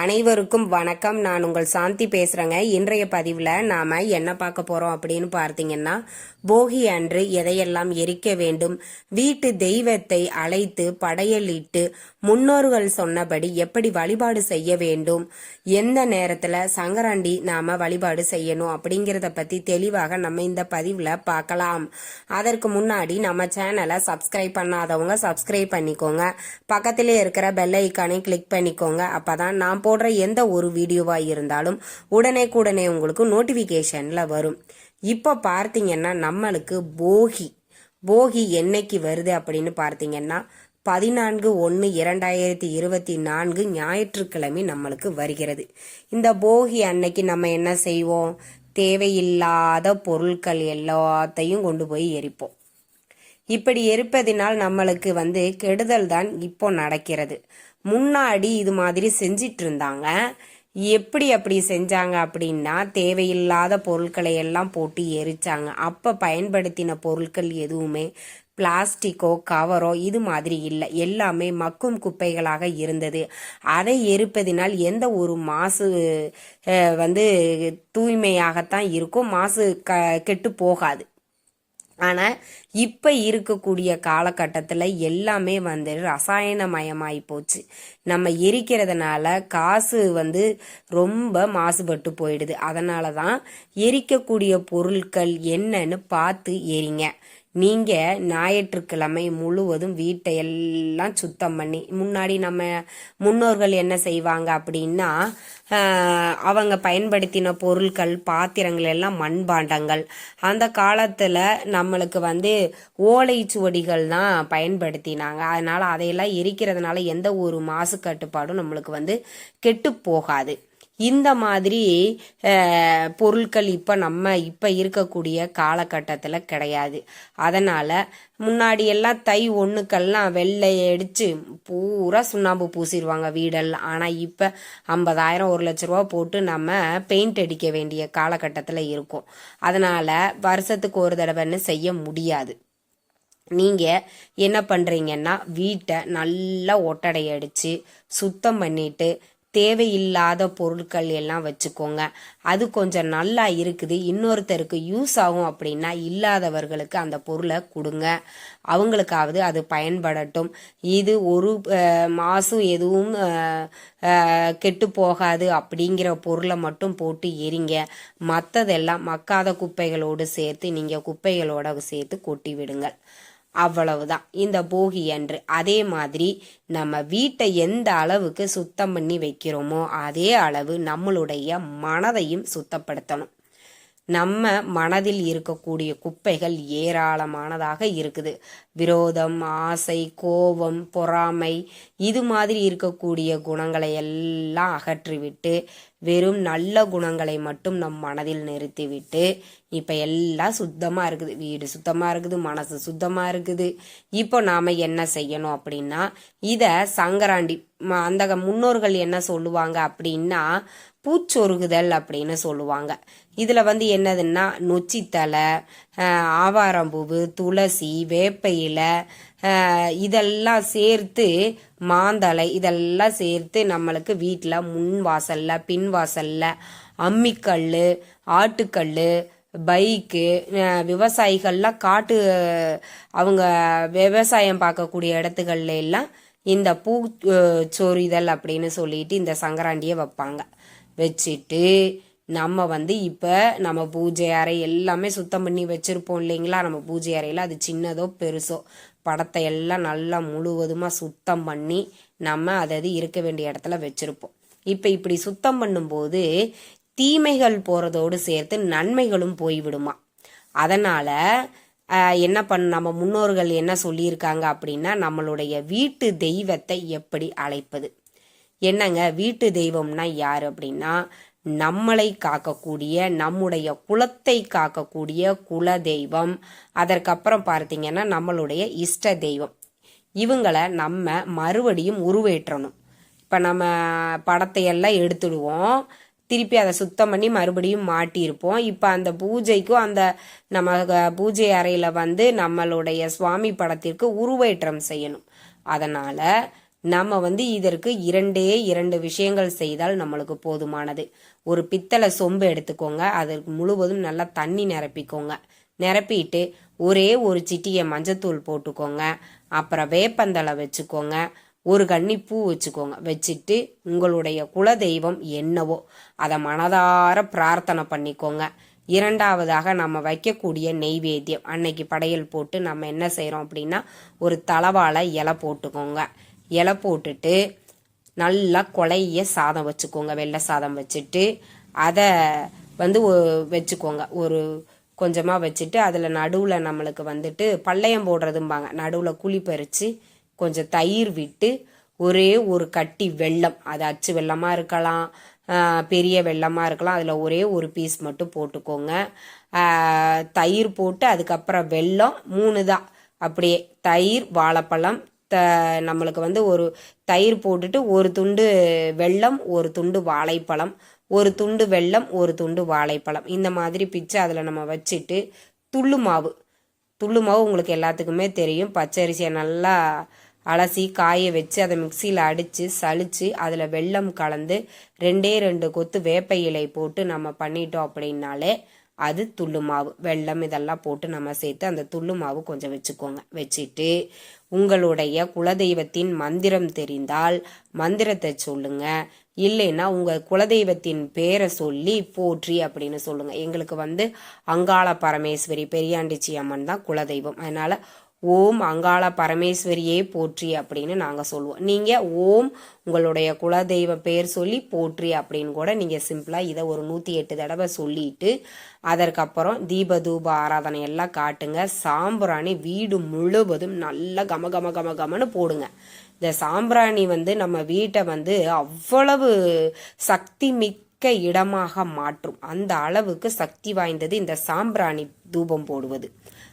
அனைவருக்கும் வணக்கம். நான் உங்கள் சாந்தி பேசுகிறேங்க இன்றைய பதிவில் நாம் என்ன பார்க்க போகிறோம் அப்படின்னு பார்த்தீங்கன்னா போகி அன்று எதையெல்லாம் எரிக்க வேண்டும் வீட்டு தெய்வத்தை அழைத்து படையலிட்டு முன்னோர்கள் சொன்னபடி எப்படி வழிபாடு செய்ய வேண்டும் எந்த நேரத்தில் சங்கராண்டி நாம் வழிபாடு செய்யணும் அப்படிங்கிறத பற்றி தெளிவாக நம்ம இந்த பதிவில் பார்க்கலாம். அதற்கு முன்னாடி நம்ம சேனலை சப்ஸ்கிரைப் பண்ணாதவங்க சப்ஸ்கிரைப் பண்ணிக்கோங்க. பக்கத்திலே இருக்கிற பெல் ஐக்கானை கிளிக் பண்ணிக்கோங்க. அப்பதான் நான் போடுற எந்த ஒரு வீடியோவாக இருந்தாலும் உடனே கூடனே உங்களுக்கு நோட்டிஃபிகேஷனில் வரும். இப்போ பார்த்தீங்கன்னா நம்மளுக்கு போகி போகி என்னைக்கு வருது அப்படின்னு பார்த்தீங்கன்னா பதினான்கு ஒன்று இரண்டாயிரத்தி இருபத்தி நான்கு ஞாயிற்றுக்கிழமை நம்மளுக்கு வருகிறது. இந்த போகி அன்னைக்கு நம்ம என்ன செய்வோம்? தேவையில்லாத பொருட்கள் எல்லாத்தையும் கொண்டு போய் எரிப்போம். இப்படி எரிப்பதினால் நம்மளுக்கு வந்து கெடுதல் தான் இப்போ நடக்கிறது. முன்னாடி இது மாதிரி செஞ்சிட்டு இருந்தாங்க எப்படி அப்படி செஞ்சாங்க அப்படின்னா தேவையில்லாத பொருட்களை எல்லாம் போட்டு எரிச்சாங்க. அப்போ பயன்படுத்தின பொருட்கள் எதுவுமே பிளாஸ்டிக்கோ கவரோ இது மாதிரி இல்லை. எல்லாமே மக்கும் குப்பைகளாக இருந்தது. அதை எரிப்பதினால் எந்த ஒரு மாசு வந்து தூய்மையாகத்தான் இருக்கும். மாசு க கெட்டு போகாது. ஆனால் இப்போ இருக்கக்கூடிய காலகட்டத்தில் எல்லாமே வந்து ரசாயனமயமாகி போச்சு. நம்ம எரிக்கிறதுனால காசு வந்து ரொம்ப மாசுபட்டு போயிடுது. அதனால தான் எரிக்கக்கூடிய பொருட்கள் என்னன்னு பார்த்து எரிங்க. நீங்கள் ஞாயிற்றுக்கிழமை முழுவதும் வீட்டை எல்லாம் சுத்தம் பண்ணி முன்னாடி நம்ம முன்னோர்கள் என்ன செய்வாங்க அப்படின்னா அவங்க பயன்படுத்தின பொருட்கள் பாத்திரங்கள் எல்லாம் மண்பாண்டங்கள். அந்த காலத்தில் நம்மளுக்கு வந்து ஓலை சுவடிகள் தான் பயன்படுத்தினாங்க. அதனால் அதையெல்லாம் எரிக்கிறதுனால எந்த ஒரு மாசு கட்டுப்பாடும் நம்மளுக்கு வந்து கெட்டு போகாது. இந்த மாதிரி பொருட்கள் இப்போ நம்ம இப்போ இருக்கக்கூடிய காலகட்டத்தில் கிடையாது. அதனால் முன்னாடி எல்லாம் தை ஒன்றுக்கெல்லாம் வெள்ளை அடித்து பூரா சுண்ணாம்பு பூசிடுவாங்க வீடெல்லாம். ஆனால் இப்போ ஐம்பதாயிரம் ஒரு லட்ச ரூபா போட்டு நம்ம பெயிண்ட் அடிக்க வேண்டிய காலகட்டத்தில் இருக்கோம். அதனால் வருஷத்துக்கு ஒரு தடவைன்னு செய்ய முடியாது. நீங்கள் என்ன பண்ணுறீங்கன்னா வீட்டை நல்லா ஒட்டடை அடித்து சுத்தம் பண்ணிட்டு தேவையில்லாத பொருட்கள் எல்லாம் வச்சுக்கோங்க. அது கொஞ்சம் நல்லா இருக்குது. இன்னொருத்தருக்கு யூஸ் ஆகும் அப்படின்னா இல்லாதவர்களுக்கு அந்த பொருளை கொடுங்க. அவங்களுக்காவது அது பயன்படட்டும். இது ஒரு மாதம் எதுவும் கெட்டு போகாது அப்படிங்கிற பொருளை மட்டும் போட்டு எரிங்க. மற்றதெல்லாம் மக்காத குப்பைகளோடு சேர்த்து நீங்கள் குப்பைகளோட சேர்த்து கொட்டி விடுங்கள். அவ்வளவுதான். இந்த போகி அன்று அதே மாதிரி நம்ம வீட்டை எந்த அளவுக்கு சுத்தம் பண்ணி வைக்கிறோமோ அதே அளவு நம்மளுடைய மனதையும் சுத்தப்படுத்தணும். நம்ம மனதில் இருக்கக்கூடிய குப்பைகள் ஏராளமானதாக இருக்குது. விரோதம் ஆசை கோபம் பொறாமை இது மாதிரி இருக்கக்கூடிய குணங்களை எல்லாம் அகற்றிவிட்டு வெறும் நல்ல குணங்களை மட்டும் நம் மனதில் நிறுத்திவிட்டு இப்போ எல்லாம் சுத்தமாக இருக்குது. வீடு சுத்தமாக இருக்குது மனசு சுத்தமாக இருக்குது. இப்போ நாம் என்ன செய்யணும் அப்படின்னா இதை சங்கராண்டி ம- அந்த முன்னோர்கள் என்ன சொல்லுவாங்க அப்படின்னா பூச்சொருகுதல் அப்படின்னு சொல்லுவாங்க. இதில் வந்து என்னதுன்னா நொச்சித்தலை ஆவாரம்பூவு துளசி வேப்ப இலை இதெல்லாம் சேர்த்து மாந்தலை இதெல்லாம் சேர்த்து நம்மளுக்கு வீட்டில் முன் வாசலில் பின் வாசலில் அம்மிக்கல் ஆட்டுக்கல் பைக்கு விவசாயிகள்லாம் காட்டு அவங்க விவசாயம் பார்க்கக்கூடிய இடத்துகள்ல எல்லாம் இந்த பூ அஹ், சொரிதல் அப்படின்னு சொல்லிட்டு இந்த சங்கராண்டியை வைப்பாங்க. வச்சுட்டு நம்ம வந்து இப்போ நம்ம பூஜை அறை எல்லாமே சுத்தம் பண்ணி வச்சுருப்போம் இல்லைங்களா? நம்ம பூஜை அறையில் அது சின்னதோ பெருசோ. படத்தை எல்லாம் நல்லா முழுவதுமாக சுத்தம் பண்ணி நம்ம அது அது இருக்க வேண்டிய இடத்துல வச்சுருப்போம். இப்போ இப்படி சுத்தம் பண்ணும்போது தீமைகள் போகிறதோடு சேர்த்து நன்மைகளும் போய்விடுமா? அதனால் என்ன பண்ண நம்ம முன்னோர்கள் என்ன சொல்லியிருக்காங்க அப்படின்னா நம்மளுடைய வீட்டு தெய்வத்தை எப்படி அழைப்பது? என்னங்க வீட்டு தெய்வம்னா யார் அப்படின்னா நம்மளை காக்கக்கூடிய நம்முடைய குலத்தை காக்கக்கூடிய குல தெய்வம் அதற்கப்புறம் பார்த்தீங்கன்னா நம்மளுடைய இஷ்ட தெய்வம். இவங்களை நம்ம மறுபடியும் உருவேற்றணும். இப்போ நம்ம படத்தை எல்லாம் எடுத்துடுவோம். திருப்பி அதை சுத்தம் பண்ணி மறுபடியும் மாட்டியிருப்போம். இப்போ அந்த பூஜைக்கும் அந்த நம்ம பூஜை அறையில் வந்து நம்மளுடைய சுவாமி படத்திற்கு உருவேற்றம் செய்யணும். அதனால் நம்ம வந்து இதற்கு இரண்டே இரண்டு விஷயங்கள் செய்தால் நம்மளுக்கு போதுமானது. ஒரு பித்தளை சொம்பு எடுத்துக்கோங்க. அதற்கு முழுவதும் நல்லா தண்ணி நிரப்பிக்கோங்க. நிரப்பிட்டு ஒரே ஒரு சிட்டியை மஞ்சத்தூள் போட்டுக்கோங்க. அப்புறம் வேப்பந்தலை வச்சுக்கோங்க. ஒரு கன்னி பூ வச்சுக்கோங்க. வச்சுட்டு உங்களுடைய குலதெய்வம் என்னவோ அதை மனதார பிரார்த்தனை பண்ணிக்கோங்க. இரண்டாவதாக நம்ம வைக்கக்கூடிய நெய்வேத்தியம். அன்னைக்கு படையல் போட்டு நம்ம என்ன செய்கிறோம் அப்படின்னா ஒரு தலவாழை இலை போட்டுக்கோங்க. இலை போட்டுட்டு நல்லா கொலைய சாதம் வச்சுக்கோங்க. வெள்ளை சாதம் வச்சுட்டு அதை வந்து ஒ- வச்சுக்கோங்க. ஒரு கொஞ்சமாக வச்சுட்டு அதில் நடுவில் நம்மளுக்கு வந்துட்டு பள்ளையம் போடுறதும்பாங்க. நடுவில் குழி பறித்து கொஞ்சம் தயிர் விட்டு ஒரே ஒரு கட்டி வெள்ளம் அது அச்சு வெள்ளமாக இருக்கலாம் பெரிய வெல்லமாக இருக்கலாம். அதில் ஒரே ஒரு பீஸ் மட்டும் போட்டுக்கோங்க. தயிர் போட்டு அதுக்கப்புறம் வெல்லம் மூணு தான். அப்படியே தயிர் வாழைப்பழம் த நம்மளுக்கு வந்து ஒரு தயிர் போட்டுட்டு ஒரு துண்டு வெல்லம் ஒரு துண்டு வாழைப்பழம் ஒரு துண்டு வெல்லம் ஒரு துண்டு வாழைப்பழம். இந்த மாதிரி பிச்சு அதில் நம்ம வச்சுட்டு துள்ளு மாவு. துள்ளு மாவு உங்களுக்கு எல்லாத்துக்குமே தெரியும். பச்சரிசியை நல்லா அலசி காய வச்சு அதை மிக்சியில் அடித்து சளிச்சு அதில் வெல்லம் கலந்து ரெண்டே ரெண்டு கொத்து வேப்ப இலை போட்டு நம்ம பண்ணிட்டோம் அப்படின்னாலே அது துள்ளு மாவு. வெல்லம் இதெல்லாம் போட்டு நம்ம சேர்த்து அந்த துள்ளு மாவு கொஞ்சம் வச்சுக்கோங்க. வச்சுட்டு உங்களுடைய குலதெய்வத்தின் மந்திரம் தெரிந்தால் மந்திரத்தை சொல்லுங்க. இல்லைன்னா உங்க குலதெய்வத்தின் பேரை சொல்லி போற்றி அப்படின்னு சொல்லுங்க. எங்களுக்கு வந்து அங்காள பரமேஸ்வரி பெரியாண்டிச்சி அம்மன் தான் குலதெய்வம். அதனால ஓம் அங்காள பரமேஸ்வரியே போற்றி அப்படின்னு நாங்கள் சொல்லுவோம். நீங்கள் ஓம் உங்களுடைய குலதெய்வ பேர் சொல்லி போற்றி அப்படின்னு கூட நீங்கள் சிம்பிளாக இதை ஒரு நூற்றி எட்டு தடவை சொல்லிட்டு அதற்கப்புறம் தீப தூப ஆராதனை எல்லாம் காட்டுங்க. சாம்பிராணி வீடு முழுவதும் நல்லா கம கம கம கமன்னு போடுங்க. இந்த சாம்பிராணி வந்து நம்ம வீட்டை வந்து அவ்வளவு சக்தி மிக்க இடமாக மாற்றும். அந்த அளவுக்கு சக்தி வாய்ந்தது இந்த சாம்பிராணி தூபம் போடுவது.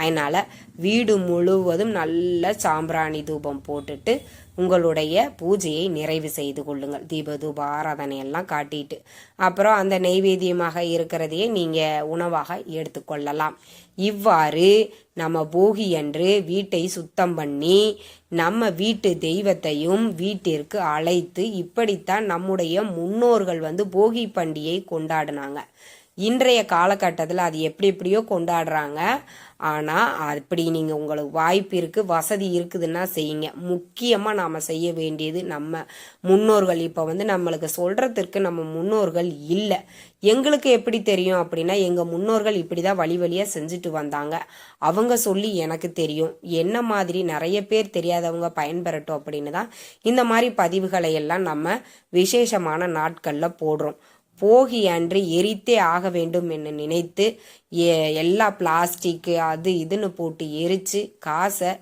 அதனால் வீடு முழுவதும் நல்ல சாம்பிராணி தூபம் போட்டுட்டு உங்களுடைய பூஜையை நிறைவு செய்து கொள்ளுங்கள். தீப தூப ஆராதனை எல்லாம் காட்டிட்டு. அப்புறம் அந்த நெய்வேத்தியமாக இருக்கிறதையே நீங்கள் உணவாக எடுத்துக்கொள்ளலாம். இவ்வாறு நம்ம போகி அன்று வீட்டை சுத்தம் பண்ணி நம்ம வீட்டு தெய்வத்தையும் வீட்டிற்கு அழைத்து இப்படித்தான் நம்முடைய முன்னோர்கள் வந்து போகி பண்டிகை கொண்டாடினாங்க. இன்றைய காலகட்டத்தில் அது எப்படி எப்படியோ கொண்டாடுறாங்க. ஆனால் அப்படி நீங்கள் உங்களுக்கு வாய்ப்பு இருக்குது வசதி இருக்குதுன்னா செய்யுங்க. முக்கியமாக நாம் செய்ய வேண்டியது நம்ம முன்னோர்கள். இப்போ வந்து நம்மளுக்கு சொல்கிறதுக்கு நம்ம முன்னோர்கள் இல்லை. எங்களுக்கு எப்படி தெரியும் அப்படின்னா எங்கள் முன்னோர்கள் இப்படி தான் வழி வழியாக செஞ்சுட்டு வந்தாங்க. அவங்க சொல்லி எனக்கு தெரியும். என்ன மாதிரி நிறைய பேர் தெரியாதவங்க பயன்பெறட்டும் அப்படின்னு தான் இந்த மாதிரி பதிவுகளை எல்லாம் நம்ம விசேஷமான நாட்களில் போடுறோம். போகி அன்று எரித்தே ஆக வேண்டும் என்று நினைத்து எல்லா பிளாஸ்டிக்கு அது இதுன்னு போட்டு எரித்து காசை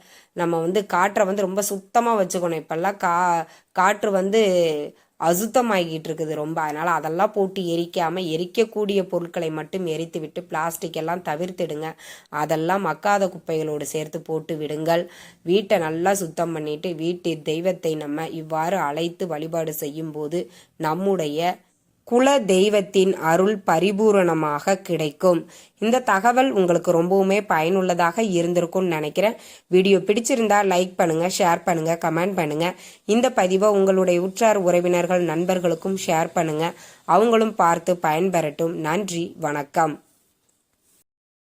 நம்ம வந்து காற்றை வந்து ரொம்ப சுத்தமாக வச்சுக்கணும். இப்போல்லாம் கா காற்று வந்து அசுத்தமாகிட்டு இருக்குது ரொம்ப. அதனால் அதெல்லாம் போட்டு எரிக்காமல் எரிக்கக்கூடிய பொருட்களை மட்டும் எரித்து விட்டு பிளாஸ்டிக் எல்லாம் தவிர்த்துடுங்க. அதெல்லாம் மக்காத குப்பைகளோடு சேர்த்து போட்டு விடுங்கள். வீட்டை நல்லா சுத்தம் பண்ணிட்டு வீட்டு தெய்வத்தை நம்ம இவ்வாறு அழைத்து வழிபாடு செய்யும்போது நம்முடைய குல தெய்வத்தின் அருள் பரிபூரணமாக கிடைக்கும். இந்த தகவல் உங்களுக்கு ரொம்பவுமே பயனுள்ளதாக இருந்திருக்கும்னு நினைக்கிறேன். வீடியோ பிடிச்சிருந்தா லைக் பண்ணுங்க ஷேர் பண்ணுங்க கமெண்ட் பண்ணுங்க. இந்த பதிவை உங்களுடைய உற்றார் உறவினர்கள் நண்பர்களுக்கும் ஷேர் பண்ணுங்க. அவங்களும் பார்த்து பயன்பெறட்டும். நன்றி வணக்கம்.